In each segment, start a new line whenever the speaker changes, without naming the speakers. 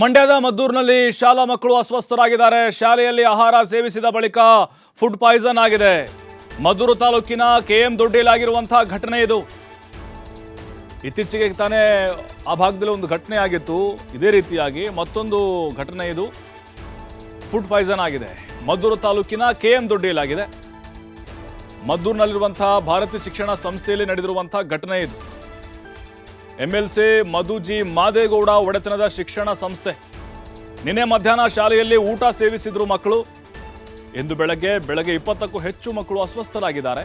ಮಂಡ್ಯದ ಮದ್ದೂರಿನಲ್ಲಿ ಶಾಲಾ ಮಕ್ಕಳು ಅಸ್ವಸ್ಥರಾಗಿದ್ದಾರೆ. ಶಾಲೆಯಲ್ಲಿ ಆಹಾರ ಸೇವಿಸಿದ ಬಳಿಕ ಫುಡ್ ಪಾಯ್ಸನ್ ಆಗಿದೆ. ಮದ್ದೂರು ತಾಲೂಕಿನ ಕೆಎಂ ದೊಡ್ಡಿಲಾಗಿರುವಂತಹ ಘಟನೆ ಇದು. ಇತ್ತೀಚೆಗೆ ತಾನೇ ಆ ಭಾಗದಲ್ಲಿ ಒಂದು ಘಟನೆ ಆಗಿತ್ತು. ಇದೇ ರೀತಿಯಾಗಿ ಮತ್ತೊಂದು ಘಟನೆ ಇದು. ಫುಡ್ ಪಾಯ್ಸನ್ ಆಗಿದೆ. ಮದ್ದೂರು ತಾಲೂಕಿನ ಕೆಎಂ ದೊಡ್ಡಿಲಾಗಿದೆ. ಮದ್ದೂರಿನಲ್ಲಿರುವಂತಹ ಭಾರತೀಯ ಶಿಕ್ಷಣ ಸಂಸ್ಥೆಯಲ್ಲಿ ನಡೆದಿರುವಂತಹ ಘಟನೆ ಇದು. ಎಂಎಲ್ಸಿ ಮಧುಜಿ ಮಾದೇಗೌಡ ಒಡೆತನದ ಶಿಕ್ಷಣ ಸಂಸ್ಥೆ. ನಿನ್ನೆ ಮಧ್ಯಾಹ್ನ ಶಾಲೆಯಲ್ಲಿ ಊಟ ಸೇವಿಸಿದ್ರು ಮಕ್ಕಳು. ಇಂದು ಬೆಳಗ್ಗೆ ಬೆಳಗ್ಗೆ ಇಪ್ಪತ್ತಕ್ಕೂ ಹೆಚ್ಚು ಮಕ್ಕಳು ಅಸ್ವಸ್ಥರಾಗಿದ್ದಾರೆ.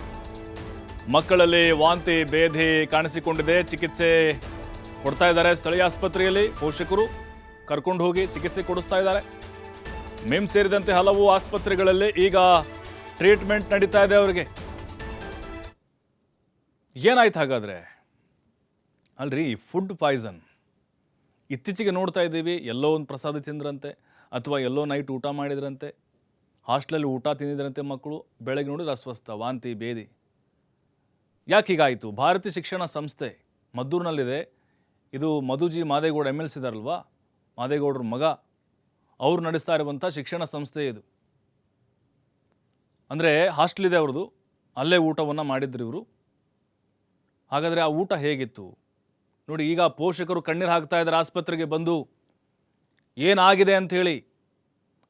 ಮಕ್ಕಳಲ್ಲಿ ವಾಂತಿ, ಬೇಧಿ ಕಾಣಿಸಿಕೊಂಡಿದೆ. ಚಿಕಿತ್ಸೆ ಕೊಡ್ತಾ ಇದ್ದಾರೆ ಸ್ಥಳೀಯ ಆಸ್ಪತ್ರೆಯಲ್ಲಿ. ಪೋಷಕರು ಕರ್ಕೊಂಡು ಹೋಗಿ ಚಿಕಿತ್ಸೆ ಕೊಡಿಸ್ತಾ ಇದ್ದಾರೆ. ಮಿಮ್ ಸೇರಿದಂತೆ ಹಲವು ಆಸ್ಪತ್ರೆಗಳಲ್ಲಿ ಈಗ ಟ್ರೀಟ್ಮೆಂಟ್ ನಡೀತಾ ಇದೆ ಅವರಿಗೆ. ಏನಾಯ್ತು ಹಾಗಾದ್ರೆ? ಅಲ್ರಿ ಫುಡ್ ಪಾಯ್ಸನ್ ಇತ್ತೀಚೆಗೆ ನೋಡ್ತಾ ಇದ್ದೀವಿ, ಎಲ್ಲೋ ಒಂದು ಪ್ರಸಾದ ತಿಂದ್ರಂತೆ, ಅಥವಾ ಎಲ್ಲೋ ನೈಟ್ ಊಟ ಮಾಡಿದ್ರಂತೆ ಹಾಸ್ಟೆಲಲ್ಲಿ ಊಟ ತಿಂದಿದ್ರಂತೆ ಮಕ್ಕಳು, ಬೆಳಗ್ಗೆ ನೋಡಿದ್ರೆ ಅಸ್ವಸ್ಥ, ವಾಂತಿ ಬೇದಿ ಯಾಕೆ ಹೀಗಾಯಿತು? ಭಾರತೀಯ ಶಿಕ್ಷಣ ಸಂಸ್ಥೆ ಮದ್ದೂರಿನಲ್ಲಿದೆ. ಇದು Madhuji Madegowda M L C ಇದಾರಲ್ವಾ ಮಾದೇಗೌಡರ ಮಗ. ಅವರು ನಡೆಸ್ತಾ ಇರುವಂಥ ಶಿಕ್ಷಣ ಸಂಸ್ಥೆ ಇದು. ಅಂದರೆ ಹಾಸ್ಟೆಲ್ ಇದೆ ಅವ್ರದ್ದು. ಅಲ್ಲೇ ಊಟವನ್ನು ಮಾಡಿದ್ರು ಇವರು. ಹಾಗಾದರೆ ಆ ಊಟ ಹೇಗಿತ್ತು? ನೋಡಿ, ಈಗ ಪೋಷಕರು ಕಣ್ಣೀರು ಹಾಕ್ತಾ ಇದ್ದಾರೆ, ಆಸ್ಪತ್ರೆಗೆ ಬಂದು. ಏನಾಗಿದೆ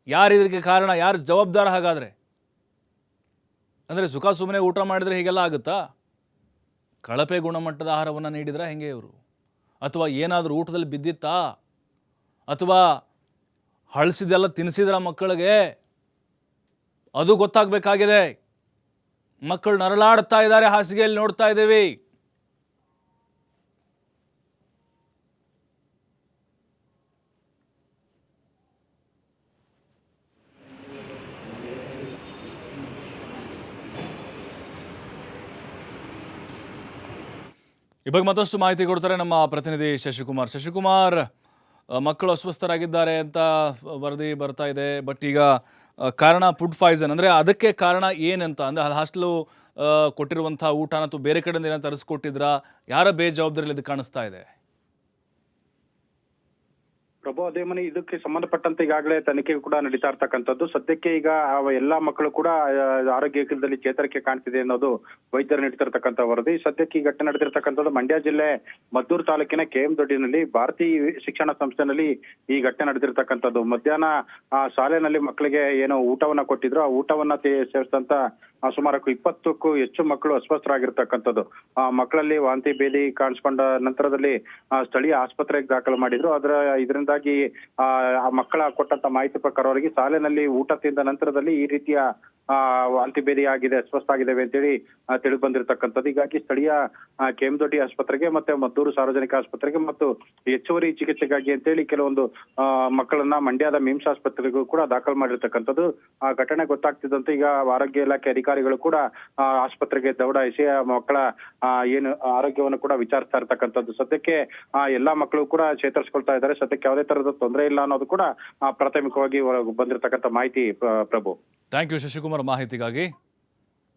ಯಾರು ಇದಕ್ಕೆ ಕಾರಣ, ಯಾರು ಜವಾಬ್ದಾರ ಹಾಗಾದರೆ? ಅಂದರೆ ಸುಖ ಸುಮ್ಮನೆ ಊಟ ಮಾಡಿದರೆ ಹೀಗೆಲ್ಲ ಆಗುತ್ತಾ? ಕಳಪೆ ಗುಣಮಟ್ಟದ ಆಹಾರವನ್ನು ನೀಡಿದ್ರೆ ಹೆಂಗೆ ಇವರು? ಅಥವಾ ಏನಾದರೂ ಊಟದಲ್ಲಿ ಬಿದ್ದಿತ್ತಾ? ಅಥವಾ ಹಳಸಿದೆಲ್ಲ ತಿನ್ನಿಸಿದ್ರ ಮಕ್ಕಳಿಗೆ? ಅದು ಗೊತ್ತಾಗಬೇಕಾಗಿದೆ. ಮಕ್ಕಳು ನರಳಾಡ್ತಾ ಇದ್ದಾರೆ, ಹಾಸಿಗೆಯಲ್ಲಿ ನೋಡ್ತಾ ಇದ್ದೀವಿ. ಈ ಮತ್ತಷ್ಟು ಮಾಹಿತಿ ಕೊಡ್ತಾರೆ ನಮ್ಮ ಪ್ರತಿನಿಧಿ ಶಶಿಕುಮಾರ್. ಶಶಿಕುಮಾರ್ ಮಕ್ಕಳು ಅಸ್ವಸ್ಥರಾಗಿದ್ದಾರೆ ಅಂತ ವರದಿ ಬರ್ತಾ ಇದೆ. ಬಟ್ ಈಗ ಕಾರಣ ಫುಡ್ ಪಾಯ್ಸನ್. ಅಂದರೆ ಅದಕ್ಕೆ ಕಾರಣ ಏನಂತ? ಅಂದರೆ ಹಾಸ್ಟೆಲು ಕೊಟ್ಟಿರುವಂಥ ಊಟನ ಅಥವಾ ಬೇರೆ ಕಡೆಯಿಂದ ಏನಾದ್ರು ತರಿಸ್ಕೊಟ್ಟಿದ್ರ? ಯಾರ ಬೇಜವಾಬ್ದಾರಿಯಲ್ಲಿ ಇದು ಕಾಣಿಸ್ತಾ ಇದೆ?
ಪ್ರಭು ಅದೇಮನಿ, ಇದಕ್ಕೆ ಸಂಬಂಧಪಟ್ಟಂತೆ ಈಗಾಗಲೇ ತನಿಖೆ ಕೂಡ ನಡೀತಾ ಇರ್ತಕ್ಕಂಥದ್ದು. ಸದ್ಯಕ್ಕೆ ಈಗ ಎಲ್ಲಾ ಮಕ್ಕಳು ಕೂಡ ಆರೋಗ್ಯ ಕೇಂದ್ರದಲ್ಲಿ ಚೇತರಿಕೆ ಕಾಣ್ತಿದೆ ಅನ್ನೋದು ವೈದ್ಯರು ನೀಡ್ತಿರ್ತಕ್ಕಂಥ ವರದಿ. ಸದ್ಯಕ್ಕೆ ಈ ಘಟನೆ ನಡೆದಿರ್ತಕ್ಕಂಥದ್ದು ಮಂಡ್ಯ ಜಿಲ್ಲೆ ಮದ್ದೂರು ತಾಲೂಕಿನ ಕೆಎಂ ದೊಡ್ಡಿನಲ್ಲಿ ಭಾರತೀಯ ಶಿಕ್ಷಣ ಸಂಸ್ಥೆನಲ್ಲಿ ಈ ಘಟನೆ ನಡೆದಿರ್ತಕ್ಕಂಥದ್ದು. ಮಧ್ಯಾಹ್ನ, ಆ ಶಾಲೆನಲ್ಲಿ ಮಕ್ಕಳಿಗೆ ಏನೋ ಊಟವನ್ನ ಕೊಟ್ಟಿದ್ರು. ಆ ಊಟವನ್ನ ಸೇರಿಸಿದಂತ ಸುಮಾರು ಇಪ್ಪತ್ತಕ್ಕೂ ಹೆಚ್ಚು ಮಕ್ಕಳು ಅಸ್ವಸ್ಥರಾಗಿರ್ತಕ್ಕಂಥದ್ದು. ಆ, ಮಕ್ಕಳಲ್ಲಿ ವಾಂತಿ ಭೇದಿ ಕಾಣಿಸ್ಕೊಂಡ ನಂತರದಲ್ಲಿ ಸ್ಥಳೀಯ ಆಸ್ಪತ್ರೆಗೆ ದಾಖಲು ಮಾಡಿದ್ರು. ಅದರ ಇದರಿಂದಾಗಿ ಆ ಆ ಮಕ್ಕಳ ಕೊಟ್ಟಂತ ಮಾಹಿತಿ ಪ್ರಕಾರ ಅವರಿಗೆ ಶಾಲೆನಲ್ಲಿ ಊಟ ತಿಂದ ನಂತರದಲ್ಲಿ ಈ ರೀತಿಯ ವಾಂತಿ ಭೇದಿ ಆಗಿದೆ ಅಸ್ವಸ್ಥ ಆಗಿದ್ದೇವೆ ಅಂತೇಳಿ ತಿಳಿದು ಬಂದಿರತಕ್ಕಂಥದ್ದು ಹೀಗಾಗಿ ಸ್ಥಳೀಯ ಕೆಮ್ದೊಡ್ಡಿ ಆಸ್ಪತ್ರೆಗೆ ಮತ್ತೆ ಮದ್ದೂರು ಸಾರ್ವಜನಿಕ ಆಸ್ಪತ್ರೆಗೆ ಮತ್ತು ಹೆಚ್ಚುವರಿ ಚಿಕಿತ್ಸೆಗಾಗಿ ಅಂತೇಳಿ ಕೆಲವೊಂದು ಮಕ್ಕಳನ್ನ ಮಂಡ್ಯದ ಮಿಮ್ಸ್ ಆಸ್ಪತ್ರೆಗೂ ಕೂಡ ದಾಖಲು ಮಾಡಿರ್ತಕ್ಕಂಥದ್ದು. ಆ, ಘಟನೆ ಗೊತ್ತಾಗ್ತಿದ್ದಂತೆ ಈಗ ಆರೋಗ್ಯ ಇಲಾಖೆ ಅಧಿಕಾರಿಗಳು ಕೂಡ ಆಸ್ಪತ್ರೆಗೆ ದೌಡಾಯಿಸಿ ಆ ಮಕ್ಕಳ ಏನು, ಆರೋಗ್ಯವನ್ನು ಕೂಡ ವಿಚಾರಿಸ್ತಾ ಇರ್ತಕ್ಕಂಥದ್ದು. ಸದ್ಯಕ್ಕೆ, ಆ, ಎಲ್ಲಾ ಮಕ್ಕಳು ಕೂಡ ಚೇತರಿಸ್ಕೊಳ್ತಾ ಇದ್ದಾರೆ. ಸದ್ಯಕ್ಕೆ ಯಾವುದೇ ತರಹದ ತೊಂದರೆ ಇಲ್ಲ ಅನ್ನೋದು ಕೂಡ ಪ್ರಾಥಮಿಕವಾಗಿ ಬಂದಿರತಕ್ಕಂಥ ಮಾಹಿತಿ ಪ್ರಭು.
ಥ್ಯಾಂಕ್ ಯು ಶಶಿಕುಮಾರ್ ಮಾಹಿತಿಗಾಗಿ.